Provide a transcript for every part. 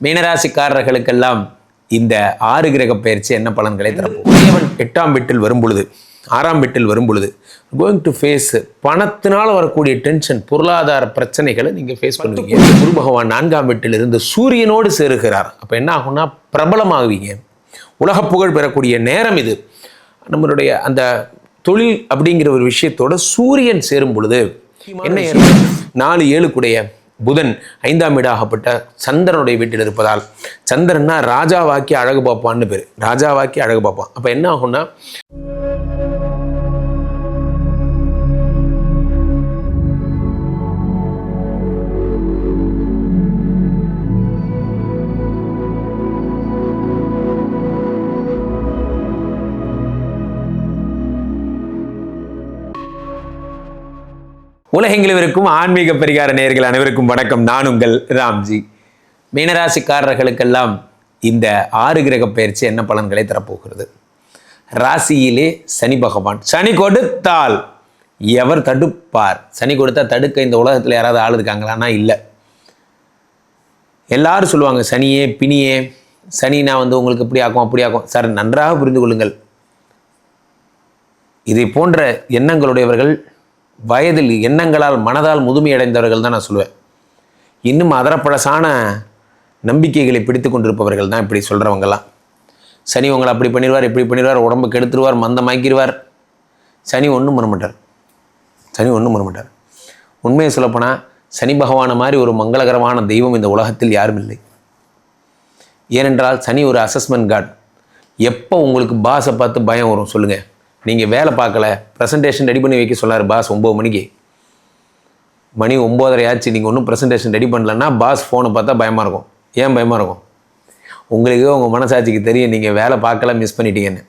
மீனராசிக்காரர்களுக்கெல்லாம் இந்த ஆறு கிரக பயிற்சி என்ன பலன்களை தரப்போம் உடையவன் எட்டாம் வீட்டில் வரும் பொழுது ஆறாம் வீட்டில் வரும் பொழுது கோயிங் டு ஃபேஸ் பணத்தினால் வரக்கூடிய டென்ஷன் பொருளாதார பிரச்சனைகளை நீங்கள் ஃபேஸ் பண்ணுவீங்க. குரு பகவான் நான்காம் வீட்டில் இருந்து சூரியனோடு சேருகிறார். அப்போ என்ன ஆகும்னா பிரபலமாகுவீங்க. உலக புகழ் பெறக்கூடிய நேரம் இது. நம்மளுடைய அந்த தொழில் அப்படிங்கிற ஒரு விஷயத்தோட சூரியன் சேரும் பொழுது என்ன? நாலு ஏழுக்குடைய புதன் ஐந்தாம் வீடாகப்பட்ட சந்திரனுடைய வீட்டில் இருப்பதால் சந்திரன்னா ராஜாவாக்கி அழகு பார்ப்பான்னு பேர். ராஜாவாக்கி அழகு பார்ப்பான். அப்போ என்ன ஆகும்னா உலகெங்கிலும் இருக்கும் ஆன்மீக பரிகார நேர்கள் அனைவருக்கும் வணக்கம். நான் உங்கள் ராம்ஜி. மீனராசிக்காரர்களுக்கெல்லாம் இந்த ஆறு கிரக பயிற்சி என்ன பலன்களை தரப்போகிறது? ராசியிலே சனி பகவான். சனி கொடுத்தால் எவர் தடுப்பார்? சனி கொடுத்தா தடுக்க இந்த உலகத்தில் யாராவது ஆள் இருக்காங்களான்னா இல்லை. எல்லாரும் சொல்லுவாங்க சனியே பிணியே சனி நான் வந்து உங்களுக்கு இப்படி ஆக்கும் அப்படி ஆக்கும். சார் நன்றாக புரிந்து கொள்ளுங்கள். இதை போன்ற எண்ணங்களுடையவர்கள் வயதில் எண்ணங்களால் மனதால் முதுமையடைந்தவர்கள் தான் நான் சொல்லுவேன். இன்னும் அதரப்பழசான நம்பிக்கைகளை பிடித்து கொண்டிருப்பவர்கள் தான் இப்படி சொல்கிறவங்கெல்லாம் சனி உங்களை அப்படி பண்ணிடுவார் இப்படி பண்ணிடுவார் உடம்பு கெடுத்துருவார் மந்தமாக்கிடுவார் சனி ஒன்றும் பண்ண மாட்டார். சனி ஒன்றும் பண்ண மாட்டார். உண்மையை சொல்லப்போனால் சனி பகவானை மாதிரி ஒரு மங்களகரமான தெய்வம் இந்த உலகத்தில் யாரும் இல்லை. ஏனென்றால் சனி ஒரு அசஸ்மெண்ட் கார்டு எப்போ உங்களுக்கு பாஸை பார்த்து பயம் வரும் சொல்லுங்கள் நீங்கள் வேலை பார்க்கல ப்ரெசன்டேஷன் ரெடி பண்ணி வைக்க சொல்லார் பாஸ் ஒம்பது மணிக்கு. மணி ஒம்போதரை ஆச்சு நீங்கள் ஒன்றும் ப்ரெசன்டேஷன் ரெடி பண்ணலன்னா பாஸ் ஃபோனை பார்த்தா பயமாக இருக்கும். ஏன் பயமாக இருக்கும்? உங்களுக்கே உங்கள் மனசாட்சிக்கு தெரியும் நீங்கள் வேலை பார்க்கல மிஸ் பண்ணிட்டீங்கன்னு.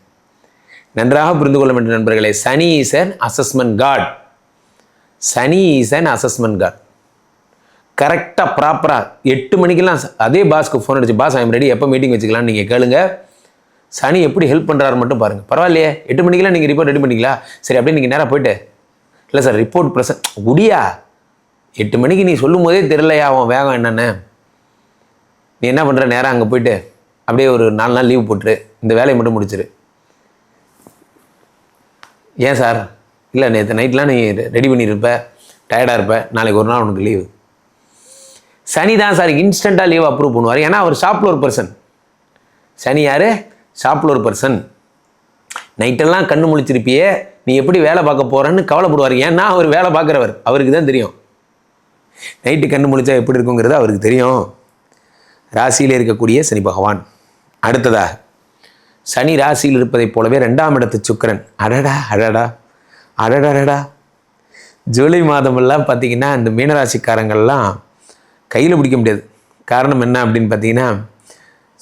நன்றாக புரிந்து கொள்ள வேண்டிய நண்பர்களே Shani is an assessment god Shani is an assessment god கரெக்டாக ப்ராப்பராக எட்டு மணிக்கெல்லாம் அதே பாஸ்க்கு ஃபோன் அடிச்சு பாஸ் ஐம் ரெடி எப்போ மீட்டிங் வச்சுக்கலாம்னு நீங்கள் கேளுங்கள் சனி எப்படி ஹெல்ப் பண்ணுறாரு மட்டும் பாருங்கள் பரவாயில்லையே எட்டு மணிக்கெல்லாம் நீங்கள் ரிப்போர்ட் ரெடி பண்ணிங்களா சரி அப்படியே நீங்கள் நேராக போயிட்டு. இல்லை சார் ரிப்போர்ட் ப்ரெசன் குடியா? எட்டு மணிக்கு நீ சொல்லும் போதே தெரிலையா அவன் வேகம் என்னென்னு? நீ என்ன பண்ணுற நேராக அங்கே போயிட்டு அப்படியே ஒரு நாலு நாள் லீவ் போட்டுரு. இந்த வேலையை மட்டும் முடிச்சிரு. ஏன் சார் இல்லை நேற்று நைட்லாம் நீ ரெடி பண்ணியிருப்ப டயர்டாக இருப்ப. நாளைக்கு ஒரு நாள் உனக்கு லீவு சனி தான் சார் இன்ஸ்டண்ட்டாக லீவ் அப்ரூவ் பண்ணுவார். ஏன்னா அவர் ஷாப்பில் ஒரு பர்சன் சனி யார்? ஷாப்பில் ஒரு பர்சன் நைட்டெல்லாம் கண்ணு முழிச்சிருப்பியே நீ எப்படி வேலை பார்க்க போகிறன்னு கவலைப்படுவார். ஏன்னா அவர் வேலை பார்க்குறவர். அவருக்கு தான் தெரியும். நைட்டு கண்ணு முழிச்சா எப்படி இருக்குங்கிறது அவருக்கு தெரியும். ராசியில் இருக்கக்கூடிய சனி பகவான். அடுத்ததாக சனி ராசியில் இருப்பதைப் போலவே ரெண்டாம் இடத்து சுக்கிரன். அடடா அடடா அடடடடா ஜூலை மாதமெல்லாம் பார்த்தீங்கன்னா இந்த மீனராசிக்காரங்கள்லாம் கையில் பிடிக்க முடியாது. காரணம் என்ன அப்படின்னு பார்த்தீங்கன்னா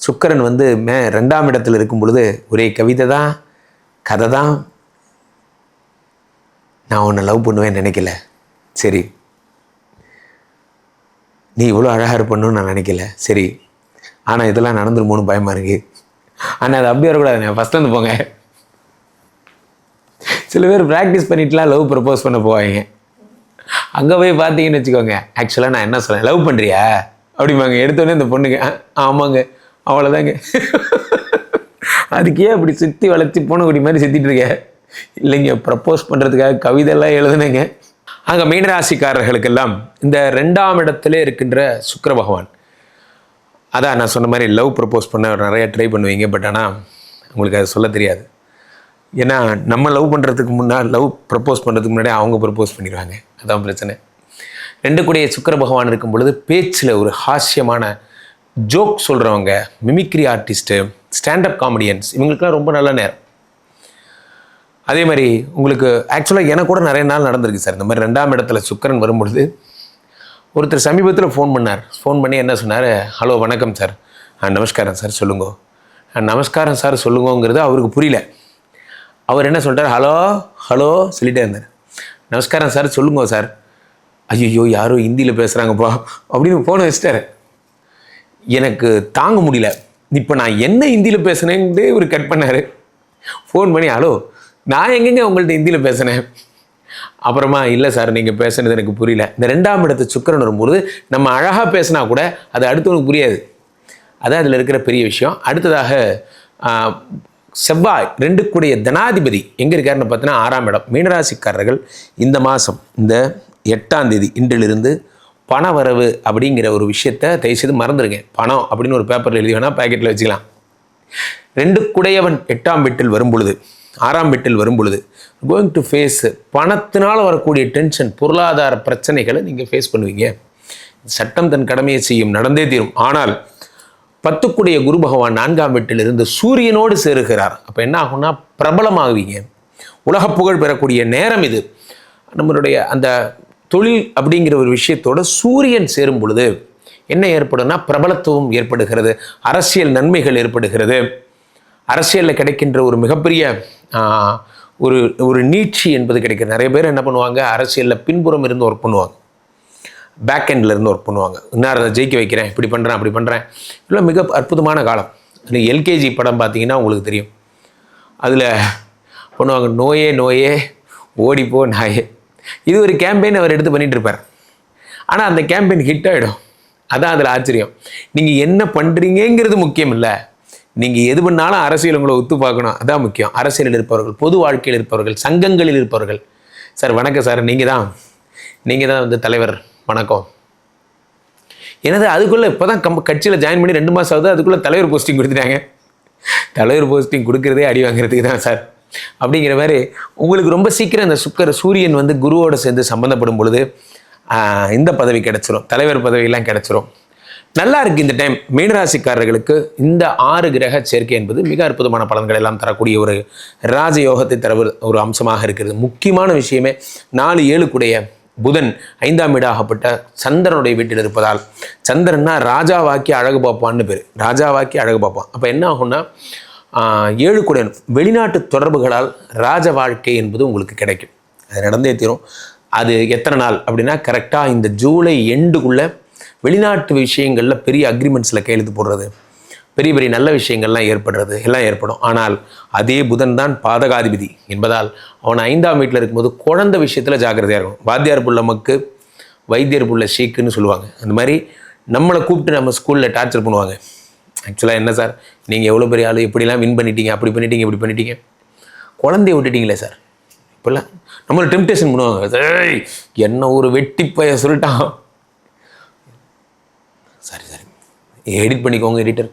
சுக்கரன் வந்து மே ரெண்டாம் இடத்துல இருக்கும் பொழுது ஒரே கவிதை தான் கதை தான். நான் உன்னை லவ் பண்ணுவேன்னு நினைக்கல. சரி. நீ இவ்வளோ அழகாக இருப்பணும்னு நான் நினைக்கல. சரி. ஆனால் இதெல்லாம் நடந்துருமோன்னு பயமாக இருக்கு. ஆனால் அது அப்படியே வரக்கூடாது. ஃபஸ்ட் வந்து போங்க. சில பேர் ப்ராக்டிஸ் பண்ணிட்டுலாம் லவ் ப்ரப்போஸ் பண்ண போவாங்க. அங்கே போய் பார்த்தீங்கன்னு வச்சுக்கோங்க. ஆக்சுவலாக நான் என்ன சொல்கிறேன் லவ் பண்ணுறியா அப்படிம்பாங்க. எடுத்தோடனே இந்த பொண்ணுங்க "ஆ, ஆமாங்க. அவ்வளோதாங்க அதுக்கே அப்படி சுற்றி வளைச்சி பூனைக்குடி மாதிரி சுற்றிட்டு இருக்க. இல்லைங்க ப்ரப்போஸ் பண்ணுறதுக்காக கவிதையெல்லாம் எழுதுனேங்க. அங்கே மீனராசிக்காரர்களுக்கெல்லாம் இந்த ரெண்டாம் இடத்துல இருக்கின்ற சுக்கிர பகவான். அதான் நான் சொன்ன மாதிரி லவ் ப்ரப்போஸ் பண்ண நிறைய ட்ரை பண்ணுவீங்க பட் ஆனால் உங்களுக்கு அது சொல்ல தெரியாது. ஏன்னா நம்ம லவ் பண்ணுறதுக்கு முன்னால் லவ் ப்ரப்போஸ் பண்ணுறதுக்கு முன்னாடி அவங்க ப்ரப்போஸ் பண்ணிடுவாங்க. அதான் பிரச்சனை. ரெண்டு கூடிய சுக்கிர பகவான் இருக்கும் பொழுது பேச்சில் ஒரு ஹாஸ்யமான ஜோக் சொல்கிறவங்க mimicry artist stand up comedians இவங்களுக்குலாம் ரொம்ப நல்ல நேரம். அதே மாதிரி உங்களுக்கு ஆக்சுவலாக எனக்கு கூட நிறைய நாள் நடந்திருக்கு சார். இந்த மாதிரி ரெண்டாம் இடத்துல சுக்கிரன் வரும்பொழுது ஒருத்தர் சமீபத்தில் ஃபோன் பண்ணார். ஃபோன் பண்ணி என்ன சொன்னார்? ஹலோ வணக்கம் சார். நமஸ்காரம் சார் சொல்லுங்க. நமஸ்காரம் சார் சொல்லுங்கங்கிறது அவருக்கு புரியல. அவர் என்ன சொல்லிட்டார்? ஹலோ ஹலோ சொல்லிட்டே இருந்தார். நமஸ்காரம் சார் சொல்லுங்க சார். ஐயோ யாரோ ஹிந்தியில் பேசுகிறாங்கப்பா அப்படின்னு ஃபோனை வச்சுட்டாரு. எனக்கு தாங்க முடியல. இப்போ நான் என்ன ஹிந்தியில் பேசுனேன்ட்டு இவர் கட் பண்ணார். ஃபோன் பண்ணி ஹலோ நான் எங்கெங்க உங்கள்கிட்ட ஹிந்தியில் பேசினேன்? அப்புறமா இல்லை சார் நீங்கள் பேசுனது எனக்கு புரியல. இந்த ரெண்டாம் இடத்து சுக்கரன் வரும்போது நம்ம அழகாக பேசினா கூட அது அடுத்தவனுக்கு புரியாது. அதான் அதில் இருக்கிற பெரிய விஷயம். அடுத்ததாக செவ்வாய் ரெண்டுக்குடைய தனாதிபதி எங்கே இருக்காருன்னு பார்த்தீங்கன்னா ஆறாம் இடம். மீனராசிக்காரர்கள் இந்த மாதம் இந்த எட்டாம் தேதி இன்றிலிருந்து பண வரவு அப்படிங்கிற ஒரு விஷயத்தை தயவுசெய்து மறந்துடுங்க பணம் அப்படின்னு ஒரு பேப்பரில் எழுதி வேணால் பேக்கெட்டில் வச்சுக்கலாம். ரெண்டு குடையவன் எட்டாம் வீட்டில் வரும் பொழுது ஆறாம் வீட்டில் வரும் பொழுது கோயிங் டு ஃபேஸ் பணத்தினால் வரக்கூடிய டென்ஷன் பொருளாதார பிரச்சனைகளை நீங்கள் ஃபேஸ் பண்ணுவீங்க. சட்டம் தன் கடமையை செய்யும் நடந்தே தீரும். ஆனால் பத்துக்குடைய குரு பகவான் நான்காம் வீட்டில் இருந்து சூரியனோடு சேருகிறார். அப்போ என்ன ஆகும்னா பிரபலமாகுவீங்க. உலக புகழ் பெறக்கூடிய நேரம் இது. நம்மளுடைய அந்த தொழில் அப்படிங்கிற ஒரு விஷயத்தோட சூரியன் சேரும் பொழுது என்ன ஏற்படும்னா பிரபலத்துவம் ஏற்படுகிறது அரசியல் நன்மைகள் ஏற்படுகிறது. அரசியலில் கிடைக்கின்ற ஒரு மிகப்பெரிய ஒரு ஒரு நீட்சி என்பது கிடைக்கிறது. நிறைய பேர் என்ன பண்ணுவாங்க? அரசியலில் பின்புறம் இருந்து ஒர்க் பண்ணுவாங்க. பேக் எண்டில் இருந்து ஒர்க் பண்ணுவாங்க. இன்னார் அதை ஜெயிக்க வைக்கிறேன்? இப்படி பண்ணுறேன் அப்படி பண்ணுறேன் இல்லை மிக அற்புதமான காலம். எல்கேஜி படம் பார்த்தீங்கன்னா உங்களுக்கு தெரியும். அதில் பண்ணுவாங்க நோயே நோயே ஓடிப்போ நாயே. இது ஒரு கேம்பெயின் அவர் எடுத்து பண்ணிட்டு இருப்பார் ஆனால் அந்த கேம்பெயின் ஹிட் ஆகிடும் அதான் அதில் ஆச்சரியம். நீங்கள் என்ன பண்ணுறீங்கங்கிறது முக்கியம் இல்லை. நீங்கள் எது பண்ணாலும் அரசியல் உங்களை ஒத்து பார்க்கணும். அதான் முக்கியம். அரசியலில் இருப்பவர்கள் பொது வாழ்க்கையில் இருப்பவர்கள் சங்கங்களில் இருப்பவர்கள். சார் வணக்கம் சார். நீங்கள் தான். நீங்கள் தான் வந்து தலைவர். வணக்கம். எனது அதுக்குள்ளே இப்போ தான் கம் கட்சியில் ஜாயின் பண்ணி ரெண்டு மாதம் ஆகுது அதுக்குள்ளே தலைவர் போஸ்டிங் கொடுத்துட்டாங்க. தலைவர் போஸ்டிங் கொடுக்குறதே அடி வாங்குறதுக்கு தான் சார். அப்படிங்கிற மாதிரி உங்களுக்கு ரொம்ப சீக்கிரம் இந்த சுக்கர சூரியன் வந்து குருவோட சேர்ந்து சம்மந்தப்படும் பொழுது இந்த பதவி கிடைச்சிரும். தலைவர் பதவியெல்லாம் கிடைச்சிரும். நல்லா இருக்கு இந்த டைம் மீனராசிக்காரர்களுக்கு இந்த ஆறு கிரக சேர்க்கை என்பது மிக அற்புதமான பலன்கள் எல்லாம் தரக்கூடிய ஒரு ராஜயோகத்தை தர ஒரு அம்சமாக இருக்கிறது. முக்கியமான விஷயமே நாலு ஏழுக்குடைய புதன் ஐந்தாம் வீடாகப்பட்ட சந்திரனுடைய வீட்டில் இருப்பதால் சந்திரன்னா ராஜாவாக்கி அழகு பார்ப்பான்னு பேர். ராஜாவாக்கி அழகு பார்ப்பான். அப்போ என்ன ஆகும்னா ஏழு குடையன் வெளிநாட்டு தொடர்புகளால் ராஜ வாழ்க்கை என்பது உங்களுக்கு கிடைக்கும். அது நடந்தே தீரும். அது எத்தனை நாள் அப்படின்னா கரெக்டாக இந்த ஜூலை எண்டுக்குள்ளே வெளிநாட்டு விஷயங்களில் பெரிய அக்ரிமெண்ட்ஸில் கையெழுத்து போடுறது. பெரிய பெரிய நல்ல விஷயங்கள்லாம் ஏற்படுறது எல்லாம் ஏற்படும். ஆனால் அதே புதன் தான் பாதகாதிபதி என்பதால் அவன் ஐந்தாம் வீட்டில் இருக்கும்போது குழந்தை விஷயத்தில் ஜாக்கிரதையாக இருக்கும் வாத்தியார் புள்ள மக்கு வைத்தியர் புள்ள ஷீக்குன்னு சொல்லுவாங்க. அந்த மாதிரி நம்மளை கூப்பிட்டு நம்ம ஸ்கூலில் டார்ச்சர் பண்ணுவாங்க. ஆக்சுவலாக என்ன சார்? நீங்கள் எவ்வளோ பெரிய ஆள்? இப்படிலாம் வின் பண்ணிட்டீங்க. அப்படி பண்ணிட்டீங்க இப்படி பண்ணிட்டீங்க. குழந்தைய விட்டுட்டீங்களே சார். இப்போல்லாம் நம்மளை டெம்டேஷன் பண்ணுவாங்க. ஏய் என்ன ஒரு வெட்டி பைய சொல்லிட்டான். சரி சரி. எடிட் பண்ணிக்கோங்க எடிட்டர்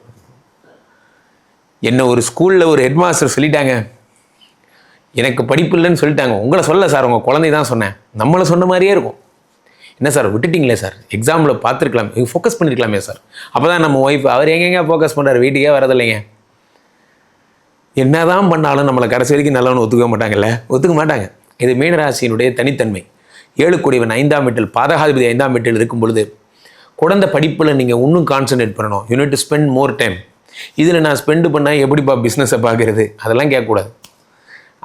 என்ன ஒரு ஸ்கூலில் ஒரு ஹெட் மாஸ்டர் சொல்லிட்டாங்க. எனக்கு படிப்பு இல்லைன்னு சொல்லிட்டாங்க. உங்களை சொல்ல சார் உங்கள் குழந்தை தான் சொன்னேன். நம்மளை சொன்ன மாதிரியே இருக்கும். என்ன சார் விட்டுட்டிங்களே சார்? எக்ஸாமில் பார்த்துருக்கலாம் ஃபோக்கஸ் பண்ணியிருக்கலாமே சார். அப்போ தான் நம்ம ஒய்ஃப் அவர் எங்கெங்க ஃபோக்கஸ் பண்ணுறாரு வீட்டுக்கே வரதில்லைங்க என்ன தான் பண்ணாலும் நம்மளை கடைசி வரைக்கும் நல்லவனு ஒத்துக்க மாட்டாங்கல்ல? ஒத்துக்க மாட்டாங்க. இது மீனராசியினுடைய தனித்தன்மை. ஏழு கோடிவன் ஐந்தாம் வீட்டில் பாதகாதிபதி ஐந்தாம் வீட்டில் இருக்கும் பொழுது குழந்தை படிப்பில் நீங்கள் இன்னும் கான்சன்ட்ரேட் பண்ணணும். You need to spend more time இதில் நான் ஸ்பெண்டு பண்ணால் எப்படிப்பா பிஸ்னஸை பார்க்குறது? அதெல்லாம் கேட்கக்கூடாது.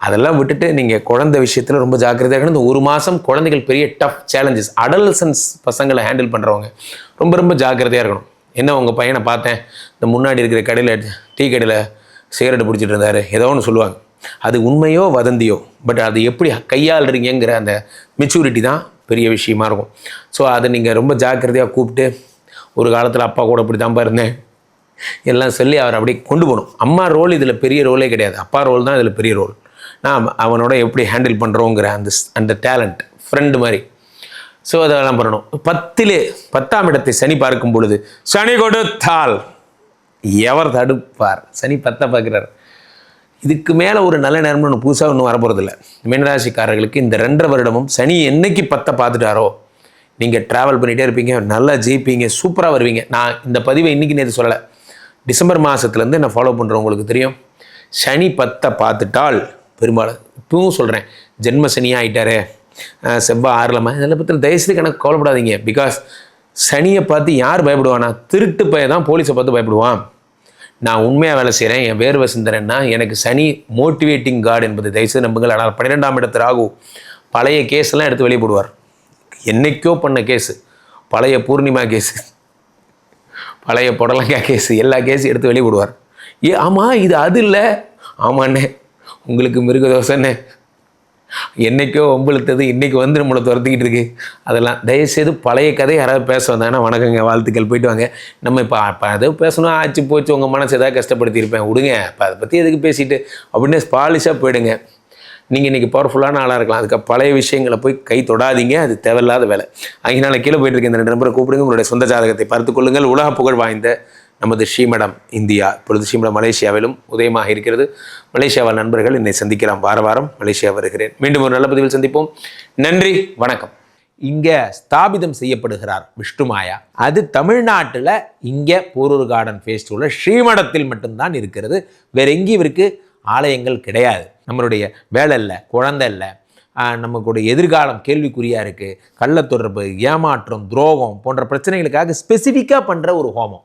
அதெல்லாம் விட்டுட்டு நீங்கள் குழந்தை விஷயத்தில் ரொம்ப ஜாக்கிரதையாக இருக்கணும். இந்த ஒரு மாதம் குழந்தைகள் பெரிய டஃப் சேலஞ்சஸ் அடல்சன்ஸ் பசங்களை ஹேண்டில் பண்ணுறவங்க ரொம்ப ரொம்ப ஜாக்கிரதையாக இருக்கணும். என்ன உங்கள் பையனை பார்த்தேன்? இந்த முன்னாடி இருக்கிற கடையில் டீ கடையில் சிகரெட் பிடிச்சிட்டு இருந்தார். ஏதோ ஒன்று சொல்லுவாங்க. அது உண்மையோ வதந்தியோ? பட் அது எப்படி கையாளுறீங்கிற அந்த மெச்சூரிட்டி தான் பெரிய விஷயமா இருக்கும். ஸோ அதை நீங்கள் ரொம்ப ஜாக்கிரதையாக கூப்பிட்டு ஒரு காலத்தில் அப்பா கூட இப்படி தான் இருந்தேன். எல்லாம் சொல்லி அவர் அப்படியே கொண்டு போகணும். அம்மா ரோல் இதில் பெரிய ரோலே கிடையாது. அப்பா ரோல் தான் இதில் பெரிய ரோல் நாம் அவனோட எப்படி ஹேண்டில் பண்ணுறோங்கிற அந்த அந்த டேலண்ட் ஃப்ரெண்டு மாதிரி. ஸோ அதெல்லாம் பண்ணணும். பத்திலே பத்தாம் இடத்தை சனி பார்க்கும் பொழுது சனி கொடுத்தால் எவர் தடுப்பார்? சனி பத்தை பார்க்குறார். இதுக்கு மேலே ஒரு நல்ல நேரம்னு ஒன்று புதுசாக ஒன்றும் வரப்போகிறதில்ல மீனராசிக்காரர்களுக்கு இந்த ரெண்டரை வருடமும் சனி என்னைக்கு பத்தை பார்த்துட்டாரோ நீங்கள் ட்ராவல் பண்ணிகிட்டே இருப்பீங்க நல்லா ஜெயிப்பீங்க சூப்பராக வருவீங்க. நான் இந்த பதிவை இன்றைக்கி நேற்று சொல்லலை. டிசம்பர் மாதத்துலேருந்து நான் ஃபாலோ பண்ணுறவங்களுக்கு தெரியும். சனி பத்தை பார்த்துட்டால் பெரும்பாலும் இப்பவும் சொல்கிறேன் ஜென்ம சனியாக ஆகிட்டாரு செவ்வாய் ஆறுலமா இதெல்லாம் பற்றி தயவுசெய்து கணக்கு கவலைப்படாதீங்க. பிகாஸ் சனியை பார்த்து யார் பயப்படுவானா திருட்டு பையன் தான் போலீஸை பார்த்து பயப்படுவான். நான் உண்மையாக வேலை செய்கிறேன் என் வேர்வை சிந்தனைன்னா எனக்கு சனி மோட்டிவேட்டிங் கார்டு என்பது தயவுசெய்து நம்புங்கள். ஆனால் பன்னிரெண்டாம் இடத்து ராகு பழைய கேஸ்லாம் எடுத்து வெளியே போடுவார் என்னைக்கோ பண்ண கேஸு பழைய பூர்ணிமா கேஸு பழைய புடலங்காய் கேஸு எல்லா கேஸும் எடுத்து வெளியே போடுவார் ஏ ஆமாம் இது அது இல்லை. ஆமாண்ணே. உங்களுக்கு மிருக தோசைன்னு என்னைக்கோ ஒம்பளுத்தது இன்னைக்கு வந்து நம்மளை துரத்திக்கிட்டு இருக்கு. அதெல்லாம் தயவுசெய்து பழைய கதை யாராவது பேச வந்தாங்கன்னா வணக்கங்க வாழ்த்துக்கள் போயிட்டு வாங்க. நம்ம இப்போ இப்போ அதை பேசணும் ஆச்சு போச்சு உங்கள் மனசு ஏதாவது கஷ்டப்படுத்தியிருப்பேன். விடுங்க இப்போ அதை பற்றி எதுக்கு பேசிட்டு? அப்படின்னு பாலிஷாக போயிடுங்க. நீங்கள் இன்றைக்கி பவர்ஃபுல்லான ஆளாக இருக்கலாம். அதுக்கு பழைய விஷயங்களை போய் கை தொடாதீங்க. அது தேவையில்லாத வேலை. அதனால கீழே போயிட்டு இருக்க இந்த ரெண்டு நம்பரை கூப்பிடுங்க. உங்களுடைய சொந்த ஜாதகத்தை பார்த்துக் கொள்ளுங்கள். உலக புகழ் வாய்ந்த நமது ஸ்ரீமடம் இந்தியா இப்பொழுது ஸ்ரீமடம் மலேசியாவிலும் உதயமாக இருக்கிறது. மலேசியாவில் நண்பர்கள் என்னை சந்திக்கலாம். வார வாரம் மலேசியா வருகிறேன். மீண்டும் ஒரு நல்ல பதிவில் சந்திப்போம். நன்றி வணக்கம். இங்கே ஸ்தாபிதம் செய்யப்படுகிறார் விஷ்ணுமாயா அது தமிழ்நாட்டில் இங்கே போரூர் கார்டன் ஃபேஸ்டிவலில் ஸ்ரீமடத்தில் மட்டும்தான் இருக்கிறது. வேற எங்கேயும் இவருக்கு ஆலயங்கள் கிடையாது. நம்மளுடைய வேலை இல்லை குழந்தை இல்லை. நமக்குடைய எதிர்காலம் கேள்விக்குறியாக இருக்குது கள்ளத்தொடர்பு ஏமாற்றம் துரோகம் போன்ற பிரச்சனைகளுக்காக ஸ்பெசிஃபிக்காக பண்ணுற ஒரு ஹோமம்.